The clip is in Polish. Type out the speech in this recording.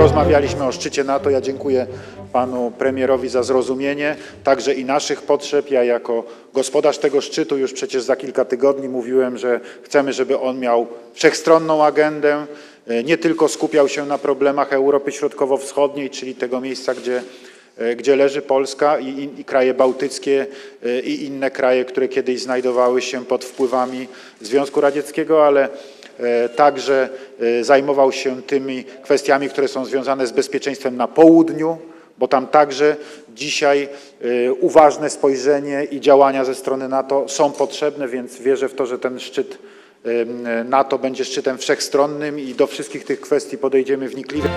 rozmawialiśmy o szczycie NATO. Ja dziękuję panu premierowi za zrozumienie także i naszych potrzeb. Ja jako gospodarz tego szczytu już przecież za kilka tygodni mówiłem, że chcemy, żeby on miał wszechstronną agendę, e, nie tylko skupiał się na problemach Europy Środkowo-Wschodniej, czyli tego miejsca, gdzie e, gdzie leży Polska i, i, kraje bałtyckie e, i inne kraje, które kiedyś znajdowały się pod wpływami Związku Radzieckiego, ale także e, zajmował się tymi kwestiami, które są związane z bezpieczeństwem na południu, bo tam także dzisiaj e, uważne spojrzenie i działania ze strony NATO są potrzebne, więc wierzę w to, że ten szczyt NATO będzie szczytem wszechstronnym i do wszystkich tych kwestii podejdziemy wnikliwie.